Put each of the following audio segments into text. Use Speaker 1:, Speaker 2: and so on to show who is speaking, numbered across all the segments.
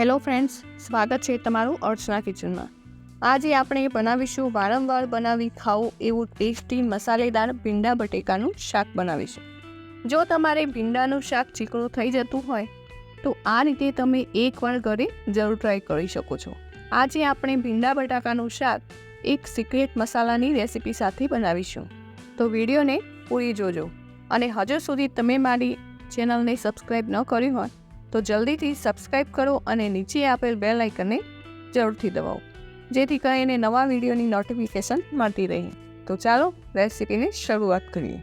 Speaker 1: Hello friends, સ્વાગત છે તમારું અર્ચના કિચનમાં. આજે આપણે બનાવીશું વારંવાર બનાવી ખાવું એવું ટેસ્ટી મસાલેદાર ભીંડા બટેકાનું શાક બનાવીશું. જો તમારે ભીંડાનું શાક ચીકણું થઈ જતું હોય, તો આ રીતે તમે એકવાર ઘરે જરૂર ટ્રાય કરી શકો છો. આજે આપણે ભીંડા બટાકાનું શાક એક સિક્રેટ મસાલાની રેસિપી સાથે બનાવીશું. તો વિડીયોને પૂરી જોજો અને હજુ સુધી તમે મારી ચેનલને સબસ્ક્રાઈબ ન કરી હોય તો જલ્દીથી સબસ્ક્રાઇબ કરો અને નીચે આપેલ બેલ લાઇકનને જરૂરથી દબાવો, જેથી કરીને નવા વિડીયોની નોટિફિકેશન મળતી રહે. તો ચાલો રેસીપીની શરૂઆત કરીએ.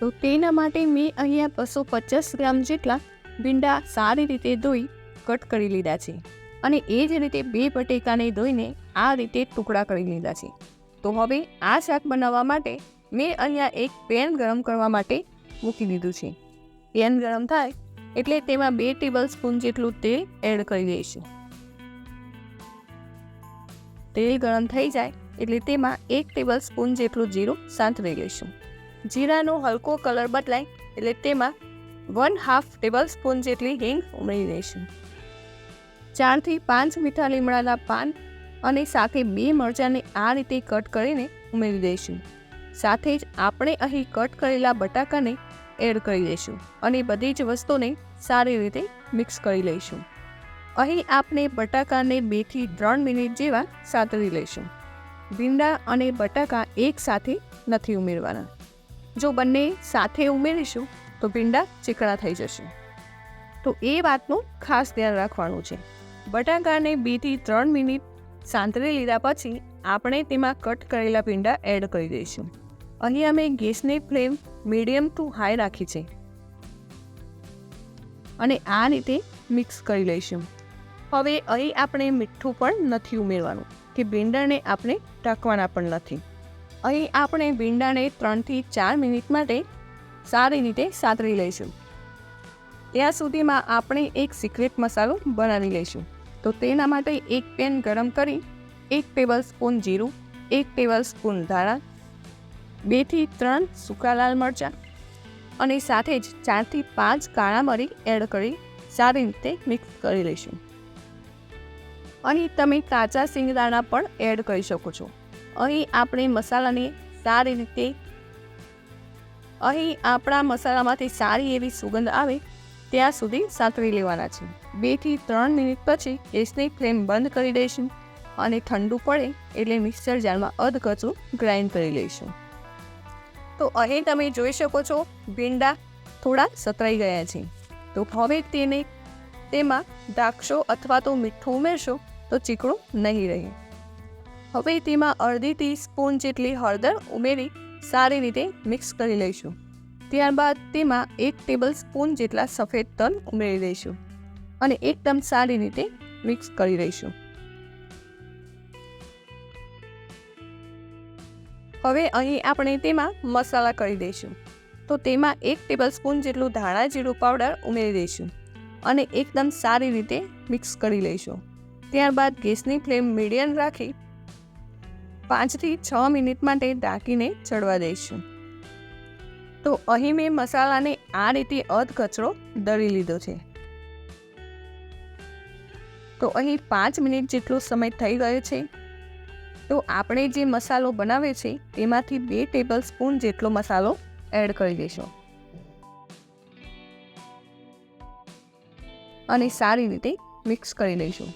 Speaker 1: તો તેના માટે મેં અહીંયા બસો પચાસ ગ્રામ જેટલા ભીંડા સારી રીતે ધોઈ કટ કરી લીધા છે અને એ જ રીતે બે બટેકાને ધોઈને આ રીતે ટુકડા કરી લીધા છે. તો હવે આ શાક બનાવવા માટે મેં અહીંયા એક પેન ગરમ કરવા માટે મૂકી દીધું છે. પેન ગરમ થાય એટલે તેમાં બે ટેબલ સ્પૂન જેટલું તેલ એડ કરી દઈશું. તેલ ગરમ થઈ જાય એટલે તેમાં એક ટેબલ સ્પૂન જેટલું જીરું સાંતળી લઈશું. જીરાનો હલકો કલર બદલાય એટલે તેમાં વન હાફ ટેબલ સ્પૂન જેટલી હિંગ ઉમેરી દઈશું. ચારથી પાંચ મીઠા લીમડાના પાન અને સાથે બે મરચાંને આ રીતે કટ કરીને ઉમેરી દઈશું. સાથે જ આપણે અહીં કટ કરેલા બટાકાને એડ કરી દઈશું અને બધી જ વસ્તુને સારી રીતે મિક્સ કરી લઈશું. અહીં આપણે બટાકાને બેથી ત્રણ મિનિટ જેવા સાતરી લઈશું. ભીંડા અને બટાકા એક સાથે નથી ઉમેરવાના. જો બંને સાથે ઉમેરીશું, તો ભીંડા ચીકણા થઈ જશે. તો એ વાતનું ખાસ ધ્યાન રાખવાનું છે. બટાકાને બેથી ત્રણ મિનિટ સાંતરી લીધા પછી આપણે તેમાં કટ કરેલા ભીંડા એડ કરી દઈશું. અહીં અમે ગેસની ફ્લેમ મીડિયમ ટુ હાઈ રાખી છે. અને આ રીતે મિક્સ કરી લઈશું. હવે અહીં આપણે મીઠું પણ નથી ઉમેરવાનું, કે ભીંડાને આપણે ઢાંકવાના પણ નથી. અહીં આપણે ભીંડાને ત્રણથી ચાર મિનિટ માટે સારી રીતે સાતરી લઈશું. ત્યાં સુધીમાં આપણે એક સિક્રેટ મસાલો બનાવી લઈશું. તો તેના માટે એક પેન ગરમ કરી, એક ટેબલ સ્પૂન જીરું, એક ટેબલ સ્પૂન ધાણા બેથી ત્રણ સૂકા લાલ મરચાં અને સાથે જ ચારથી પાંચ કાળા મરી એડ કરી સારી રીતે મિક્સ કરી લઈશું. અહીં તમે કાચા સિંગદાણા પણ એડ કરી શકો છો. અહીં આપણે મસાલાને સારી રીતે અહીં આપણા મસાલામાંથી સારી એવી સુગંધ આવે ત્યાં સુધી સાતવી લેવાના છે. બેથી ત્રણ મિનિટ પછી ગેસની ફ્લેમ બંધ કરી દઈશું અને ઠંડુ પડે એટલે મિક્સર જારમાં અધકચું ગ્રાઇન્ડ કરી લઈશું. તો અહીં તમે જોઈ શકો છો, ભીંડા થોડા સતરાઈ ગયા છે. તો હવે તેને તેમાં દ્રાક્ષો અથવા તો મીઠું ઉમેરશો તો ચીકણું નહીં રહે. હવે તેમાં અડધી ટી સ્પૂન જેટલી હળદર ઉમેરી સારી રીતે મિક્સ કરી લઈશું. ત્યારબાદ તેમાં એક ટેબલ સ્પૂન જેટલા સફેદ તલ ઉમેરી દઈશું અને એકદમ સારી રીતે મિક્સ કરી દઈશું. હવે અહીં આપણે તેમાં મસાલા કરી દઈશું. તો તેમાં એક ટેબલ સ્પૂન જેટલું ધાણા જીરું પાવડર ઉમેરી દઈશું અને એકદમ સારી રીતે મિક્સ કરી લઈશું. ત્યારબાદ ગેસની ફ્લેમ મીડિયમ રાખી પાંચથી છ મિનિટ માટે ઢાંકીને ચડવા દઈશું. તો અહીં મેં મસાલાને આ રીતે અધ કચરો દળી લીધો છે. તો અહીં પાંચ મિનિટ જેટલો સમય થઈ ગયો છે. તો આપણે જે મસાલો બનાવે છે, તેમાંથી બે ટેબલ સ્પૂન જેટલો મસાલો એડ કરી દઈશું. અને સારી રીતે મિક્સ કરી લઈશું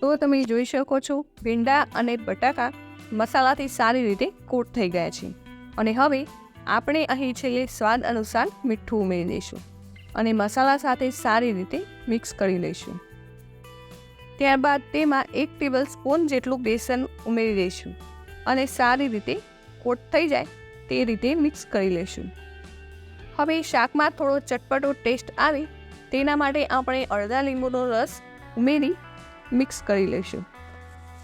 Speaker 1: તો તમે જોઈ શકો છો, ભીંડા અને બટાકા મસાલાથી સારી રીતે કોટ થઈ ગયા છે. અને હવે આપણે અહીં છેલ્લે સ્વાદ અનુસાર મીઠું ઉમેરી દઈશું. અને મસાલા સાથે સારી રીતે મિક્સ કરી લઈશું. ત્યારબાદ તેમાં એક ટેબલ સ્પૂન જેટલું બેસન ઉમેરી દઈશું અને સારી રીતે કોટ થઈ જાય તે રીતે મિક્સ કરી લઈશું. હવે શાકમાં થોડો ચટપટો ટેસ્ટ આવે તેના માટે આપણે અડધા લીંબુનો રસ ઉમેરી મિક્સ કરી લઈશું.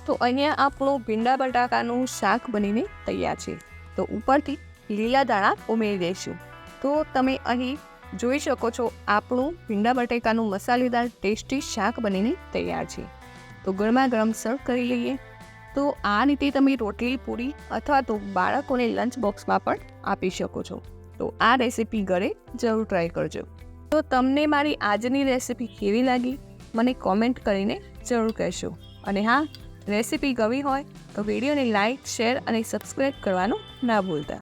Speaker 1: તો અહીંયા આપણું ભીંડા બટાકાનું શાક બનીને તૈયાર છે. તો ઉપરથી લીલા દાણા ઉમેરી દઈશું. તો તમે અહીં જોઈ શકો છો આપણું ભીંડા બટેકાનું મસાલેદાર ટેસ્ટી શાક બનીને તૈયાર છે. તો ગરમા ગરમ સર્વ કરી લઈએ. તો આ રીતે તમે રોટલી, પૂરી અથવા તો બાળકોને લંચ બોક્સમાં પણ આપી શકો છો. તો આ રેસીપી ઘરે જરૂર ટ્રાય કરજો. તો તમને મારી આજની રેસીપી કેવી લાગી? મને કોમેન્ટ કરીને જરૂર કહેશો. અને હા, રેસીપી ગમી હોય તો વિડીયોને લાઇક શેર અને સબસ્ક્રાઈબ કરવાનું ના ભૂલતા.